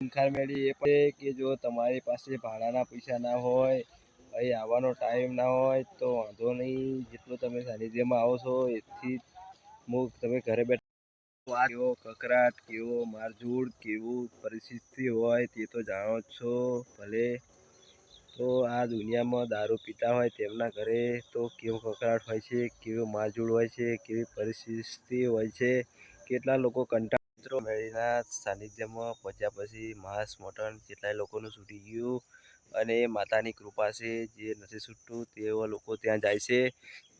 ખૂંખાર મેળી એ પણ કે જો તમારી પાસે ભાડાના પૈસા ના હોય, અહીં આવવાનો ટાઈમ ના હોય, તો વાંધો નહીં. જેટલું તમે સાનિધ્યમાં આવો છો, એથી હું તમે ઘરે બેઠા કેવો, કકરાટ કેવો, મારઝૂડ કેવું, પરિસ્થિતિ હોય તે તો જાણો છો. ભલે તો આ દુનિયામાં દારૂ પીતા હોય તેમના ઘરે, તો કેવો કકરાટ હોય છે, કેવો મારઝૂડ હોય છે, કેવી પરિસ્થિતિ હોય છે, કેટલા લોકો કંટાળ મિત્રો, મેળીના સાનિધ્યમાં પહોંચ્યા પછી માંસ મટન કેટલાય લોકોનું છૂટી ગયું અને માતાની કૃપા છે જે નથી છૂટતું તેવા લોકો ત્યાં જાય છે.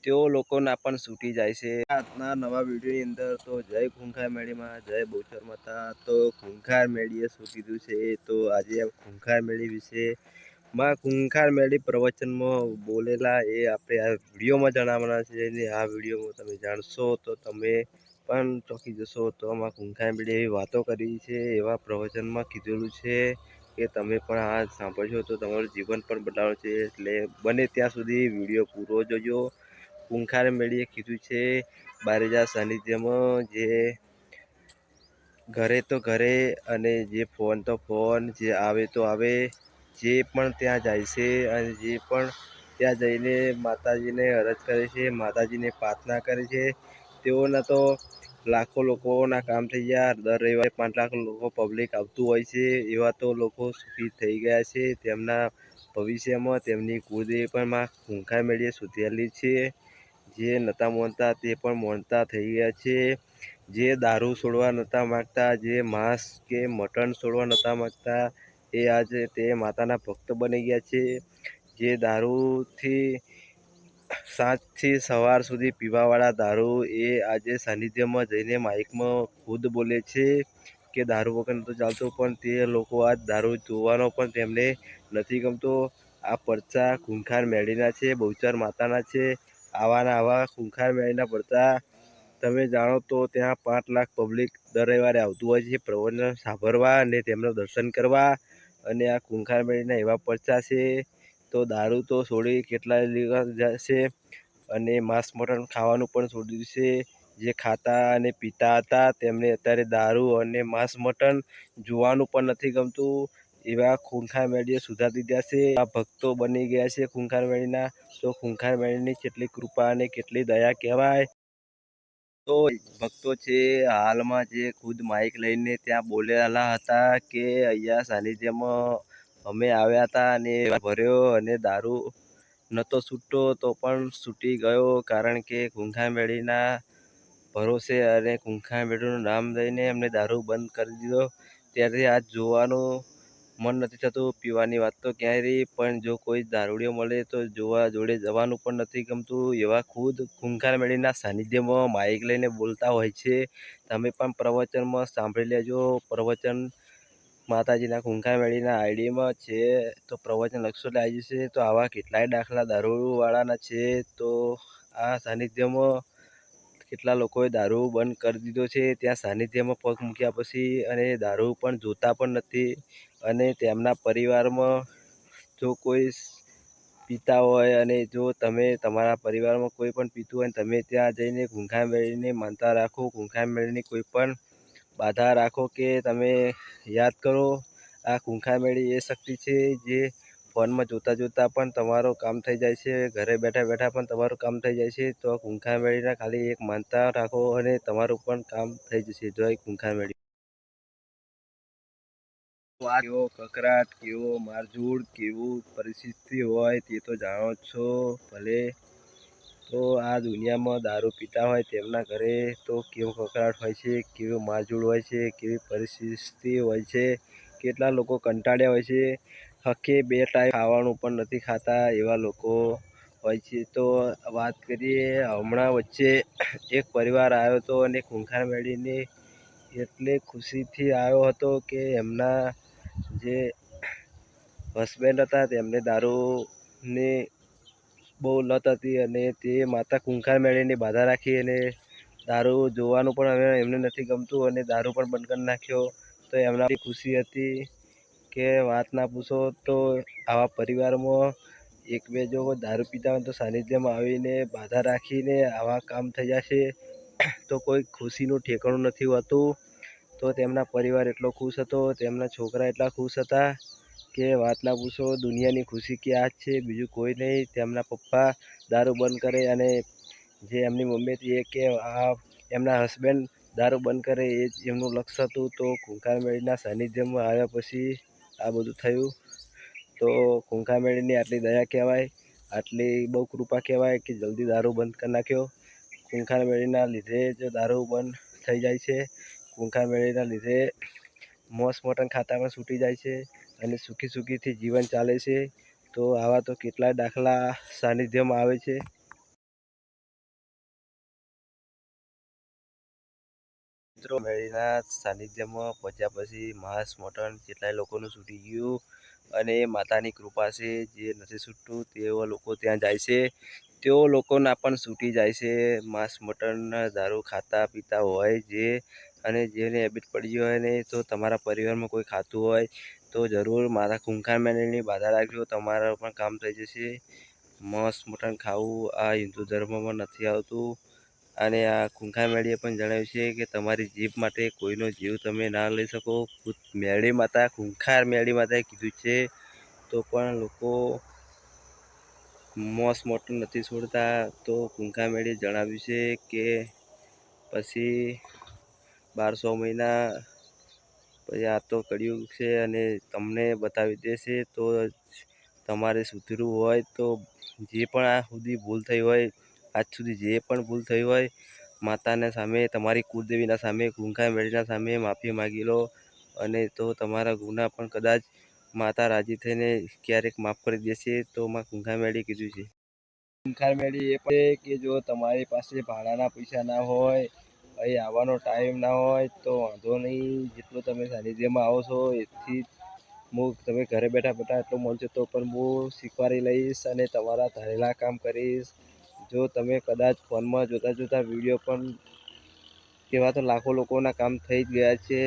તેઓ લોકોના પણ છૂટી જાય છે. આજના નવા વિડીયોની અંદર તો જય ખૂંખાર મેળીમાં, જય બોચર માતા. તો ખૂંખાર મેળીએ શું કીધું છે? તો આજે ખૂંખાર મેળી વિશે માં ખૂંખાર મેળી પ્રવચનમાં બોલેલા એ આપણે આ વિડીયોમાં જણાવવાના છે અને આ વિડીયોમાં તમે જાણશો તો તમે પણ ચોંકી જશો તો આમાં મેળી એવી વાતો કરી છે, એવા પ્રવચનમાં કીધેલું છે કે તમે પણ આ સાંભળશો તો તમારું જીવન પણ બદલાવાનું છે એટલે બને ત્યાં સુધી વીડિયો પૂરો જોજો. કુંખાર મેળીએ કીધું છે, બારેજા સાનિધ્યમાં જે ઘરે તો ઘરે અને જે ફોન તો ફોન, જે આવે તો આવે, જે પણ ત્યાં જાય છે અને જે પણ ત્યાં જઈને માતાજીને અરજ કરે છે, માતાજીને પ્રાર્થના કરે છે તેઓના તો લાખો લોકોના કામ થઈ ગયા. દર રવિવારે પાંચ લાખ લોકો પબ્લિક આવતું હોય છે. એવા તો લોકો સુખી થઈ ગયા છે. તેમના ભવિષ્યમાં તેમની કુળદેવી પણ માં ખૂંખા મેળીએ સુધેલી છે. જે નહોતા મોનતા તે પણ મોનતા થઈ ગયા છે. જે દારૂ છોડવા નહોતા માગતા, જે માંસ કે મટન છોડવા નહોતા માગતા, એ આજે તે માતાના ભક્ત બની ગયા છે. જે દારૂથી સાંજથી સવાર સુધી પીવાવાળા દારૂ એ આજે સાનિધ્યમાં જઈને માઇકમાં ખુદ બોલે છે કે દારૂ વગર નહોતું ચાલતું, પણ તે લોકો આજ દારૂ જોવાનો પણ તેમને નથી ગમતો. આ પરચા ખૂંખાર મેળીના છે, બહુચર માતાના છે. આવાના આવા ખૂંખાર મેળીના પડતા તમે જાણો તો ત્યાં પાંચ લાખ પબ્લિક દર રવિવારે આવતું હોય છે. પ્રવચન સાંભળવા અને તેમના દર્શન કરવા અને આ ખૂંખાર મેળીના એવા પરચા છે. તો દારૂ તો છોડી કેટલા જશે? અને માંસ મટન ખાવાનું પણ છોડી દેશે જે ખાતા અને પીતા હતા, તેમને અત્યારે દારૂ અને માંસ મટન જોવાનું પણ નથી ગમતું. એવા ખૂંખાર મેળીએ સુધારી દીધા છે. આ ભક્તો બની ગયા છે ખૂંખાર મેળીના. તો ખૂંખાર મેળીની કેટલી કૃપા અને કેટલી દયા કહેવાય? તો ભક્તો છે, હાલમાં જે ખુદ માઇક લઈને ત્યાં બોલેલા હતા કે અહીંયા સાનિધ્યમાં અમે આવ્યા હતા અને ભર્યો અને દારૂ નહોતો છૂટતો, તો પણ છૂટી ગયો કારણ કે કુંખામેળીના મેળીના ભરોસે અને કુંખામેળીનું મેળીનું નામ લઈને અમને દારૂ બંધ કરી દીધો. ત્યારથી આજ જોવાનું મન નથી થતું પીવાની વાત તો ક્યાંય રહી પણ જો કોઈ દારૂડિયો મળે તો જોવા જોડે જવાનું પણ નથી ગમતું. એવા ખુદ ખૂંખાર મેળીના સાનિધ્યમાં માઇક લઈને બોલતા હોય છે. તમે પણ પ્રવચનમાં સાંભળી લેજો. પ્રવચન માતાજીના ખૂંખાર મેળીના આઈડીમાં છે, તો પ્રવચન એટલે આવી જશે. તો આવા કેટલાય દાખલા દારૂવાળાના છે, તો આ સાનિધ્યમાં કેટલા લોકોએ દારૂ બંધ કરી દીધો છે, ત્યાં સાનિધ્યમાં પગ મૂક્યા પછી અને દારૂ પણ જોતા પણ નથી. અને તેમના પરિવારમાં જો કોઈ પીતા હોય અને જો તમે તમારા પરિવારમાં કોઈ પણ પીતું હોય તમે ત્યાં જઈને ખૂંખાર મેળીને માનતા રાખો ખૂંખાર મેળીની કોઈ પણ બાધા રાખો કે તમે યાદ કરો. આ ખૂંખામેળી એ શક્તિ છે જે ફોનમાં જોતાં જોતાં પણ તમારું કામ થઈ જાય છે. ઘરે બેઠા બેઠા પણ તમારું કામ થઈ જાય છે. તો ખૂંખાર મેળીના ખાલી એક માનતા રાખો અને તમારું પણ કામ થઈ જશે. જય ખૂંખાર મેળી કેવો કકરાટ કેવો મારઝૂડ, કેવું પરિસ્થિતિ હોય તે તો જાણો છો. ભલે તો આ દુનિયામાં દારૂ પીતા હોય તેમના ઘરે તો કેવો કકરાટ હોય છે, કેવું મારઝૂડ હોય છે, કેવી પરિસ્થિતિ હોય છે, કેટલા લોકો કંટાળ્યા હોય છે, હકે બે ટાઈમ ખાવાનું પણ નથી ખાતા એવા લોકો હોય છે. તો વાત કરીએ, હમણાં વચ્ચે એક પરિવાર આવ્યો હતો અને ખૂંખાર મેળીને એટલે ખુશીથી આવ્યો હતો કે એમના જે હસબેન્ડ હતા તેમને દારૂની બહુ લત હતી અને તે માતા કુંખાર મેળીની બાધા રાખી અને દારૂ જોવાનું પણ હવે એમને નથી ગમતું અને દારૂ પણ બંધ કરી નાખ્યો. તો એમના ખુશી હતી કે વાત ના પૂછો તો આવા પરિવારમાં એક બે જો દારૂ પીતા હોય તો સાનિધ્યમાં આવીને બાધા રાખીને આવા કામ થઈ જશે. તો કોઈ ખુશીનું ઠેકાણું નથી હોતું. તો તેમના પરિવાર એટલો ખુશ હતો, તેમના છોકરા એટલા ખુશ હતા. કે વાત ના પૂછો, દુનિયાની ખુશી કે આ જ છે? બીજું કોઈ નહીં. તેમના પપ્પા દારૂ બંધ કરે અને જે એમની મમ્મી હતી એ કે આ એમના હસબન્ડ દારૂ બંધ કરે, એ જ એમનું લક્ષ્ય હતું. તો કુંકાર મેળીના સાનિધ્યમાં આવ્યા પછી આ બધું થયું. તો ખૂંખાર મેળીની આટલી દયા કહેવાય, આટલી બહુ કૃપા કહેવાય કે જલ્દી દારૂ બંધ કરી નાખ્યો. ખૂંખાર મેળીના લીધે જ દારૂ બંધ થઈ જાય છે. ખૂંખાર મેળીના લીધે મોસ મોટન ખાતામાં છૂટી જાય છે અને સુખી સુખીથી જીવન ચાલે છે. તો આવા તો કેટલાય દાખલા સાનિધ્યમાં આવે છે. મિત્રો, મેળીના સાનિધ્યમાં પહોંચ્યા પછી માંસ મટન કેટલાય લોકોનું છૂટી ગયું અને માતાની કૃપા છે જે નથી છૂટતું તેવા લોકો ત્યાં જાય છે. તેઓ લોકોના પણ છૂટી જાય છે. માંસ મટન દારૂ ખાતા પીતા હોય જે અને જેને હેબિટ પડી હોય ને તો તમારા પરિવારમાં કોઈ ખાતું હોય, તો જરૂર મારા ખૂંખાર મેળીની બાધા રાખજો. તમારા પણ કામ થઈ જશે. માંસ મટન ખાવું. આ હિન્દુ ધર્મમાં નથી આવતું. અને આ ખૂંખાર મેળીએ પણ જણાવ્યું છે કે તમારી જીભ માટે કોઈનો જીવ તમે ના લઈ શકો. મેળી માતા, ખૂંખાર મેળી માતાએ કીધું છે. તો પણ લોકો મોસ મોટું નથી છોડતા. તો ખૂંખાર મેળીએ જણાવ્યું છે કે પછી બારસો મહિના પછી આ તો કળિયુગ છે અને તમને બતાવી દેશે તો તમારે સુધરવું હોય તો જે પણ આ સુધી ભૂલ થઈ હોય, આજ સુધી જે પણ ભૂલ થઈ હોય, માતાના સામે, તમારી કુળદેવીના સામે ગુંખા મેળીના સામે માફી માગી લો અને તો તમારા ગુના પણ કદાચ માતા રાજી થઈને ક્યારેક માફ કરી દેશે તો માં ગુંખા મેળી કીધું છે. ગુંખા મેળી એ પણ કે જો તમારી પાસે ભાડાના પૈસા ના હોય અહીં આવવાનો ટાઈમ ના હોય તો વાંધો નહીં. જેટલો તમે સાનિધ્યમાં આવો છો, એથી હું તમે ઘરે બેઠા બેઠા એટલો મળશે તો પણ હું શીખવાડી લઈશ અને તમારા ધારેલા કામ કરીશ. જો તમે કદાચ ફોનમાં જોતા જોતા વીડિયો પણ એવા તો લાખો લોકોના કામ થઈ જ ગયા છે.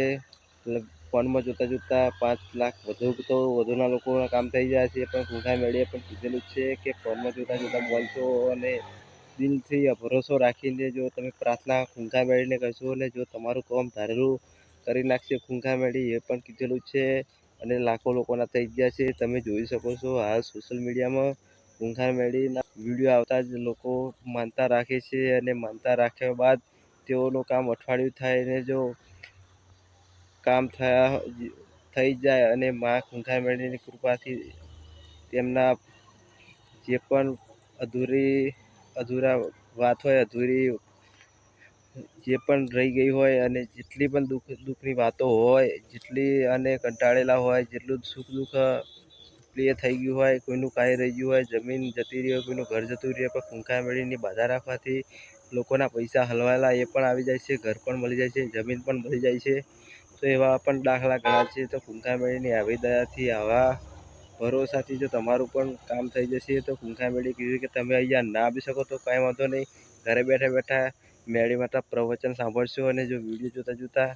ફોનમાં જોતા જોતા પાંચ લાખ વધુ તો વધુના લોકોના કામ થઈ ગયા છે. પણ ખૂંખાર મેળીએ પણ કીધેલું છે કે ફોનમાં જોતા જોતા બોલશો અને દિલથી ભરોસો રાખીને જો તમે પ્રાર્થના ખૂંખા મેળીને કરશો અને જો તમારું કામ ધારેલું કરી નાખશે, ખૂંખા મેળી એ પણ કીધેલું છે અને લાખો લોકોના થઈ ગયા છે, તમે જોઈ શકો છો હાલ સોશિયલ મીડિયામાં ખૂંખા મેળીના વીડિયો આવતા જ લોકો માનતા રાખે છે અને માનતા રાખ્યા બાદ તેઓનું કામ અઠવાડિયું થાય ને જો કામ થયા થઈ જાય અને મા ખૂંખા મેળીની કૃપાથી તેમના જે પણ અધૂરી અધૂરા વાત હોય, અધૂરી જે પણ રહી ગઈ હોય અને જેટલી પણ દુઃખ, દુઃખની વાતો હોય, જેટલી અને કંટાળેલા હોય, જેટલું સુખ દુઃખ પ્રિય થઈ ગયું હોય, કોઈનું કાંઈ રહી ગયું હોય, જમીન જતી રહી હોય, કોઈનું ઘર જતું રહે, પણ ખૂંખા મેળીની બાધા રાખવાથી લોકોના પૈસા હલવાયેલા, એ પણ આવી જાય છે, ઘર પણ મળી જાય છે, જમીન પણ મળી જાય છે. તો એવા પણ દાખલા ઘણા છે, તો ખૂંખાર મેળીની આવી દયાથી આવા ભરોસાથી જો તમારું પણ કામ થઈ જશે તો કુંખા મેળી કીધું કે તમે અહીંયા ના આવી શકો તો કાંઈ વાંધો નહીં. ઘરે બેઠા બેઠા મેળી માતા પ્રવચન સાંભળશો અને જો વીડિયો જોતા જોતાં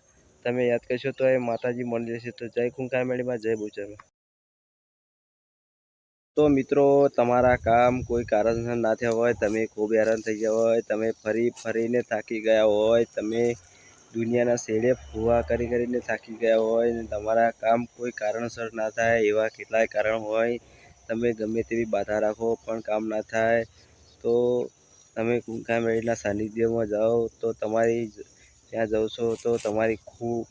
તમે યાદ કરશો તો એ માતાજી મળી જશે. તો જય કુંખા મેળીમાં, જય બુચરમાં તો મિત્રો, તમારા કામ કોઈ કારણસર ના થયા હોય, તમે ખૂબ હેરાન થઈ ગયા હોય, તમે ફરી ફરીને થાકી ગયા હોય, તમે દુનિયાના શેડે ફુવા કરી કરીને થાકી ગયા હોય ને તમારા કામ કોઈ કારણસર ના થાય, એવા કેટલાય કારણ હોય, તમે ગમે તેવી બાધા રાખો પણ કામ ના થાય, તો તમે કુંકા મેળના સાનિધ્યમાં જાઓ, તો તમારી ત્યાં છો, તો તમારી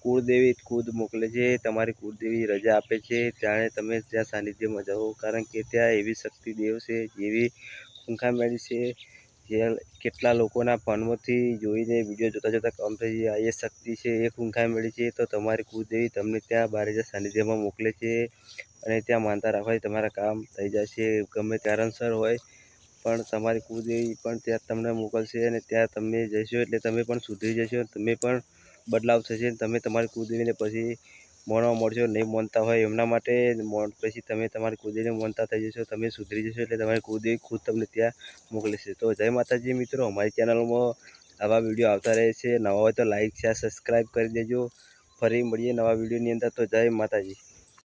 કુળદેવી ખુદ મોકલે છે, તમારી કુળદેવી રજા આપે છે ત્યારે તમે ત્યાં સાનિધ્યમાં જાઓ, કારણ કે ત્યાં એવી શક્તિ દેવ છે જેવી કુંખા મેળી છે. કેટલા લોકોના ફોનમાંથી જોઈને વીડિયો જોતાં જોતાં કામ થઈ જાય એ શક્તિ છે, એ ખૂંખાઈ મળી છે, તો તમારી કુળદેવી તમને ત્યાં બારેજા સાનિધ્યમાં મોકલે છે અને ત્યાં માનતા રાખવાથી તમારા કામ થઈ જશે, ગમે કારણસર હોય, પણ તમારી કુળદેવી પણ ત્યાં તમને મોકલશે અને ત્યાં તમે જશો એટલે તમે પણ સુધરી જશો તમે પણ બદલાવ થશે તમે તમારી કુળદેવીને પછી માણવા મળશો, નહીં મોનતા હોય એમના માટે પછી તમે તમારી કુદરીને મોનતા થઈ જશો, તમે સુધરી જશો એટલે તમારી કુદરી ખુદ તમને ત્યાં મોકલે તો જય માતાજી મિત્રો, અમારી ચેનલમાં આવા વીડિયો આવતા રહે છે. નવા હોય તો લાઇક શેર, સબસ્ક્રાઈબ કરી દેજો. ફરી મળીએ નવા વિડીયોની અંદર. તો જય માતાજી.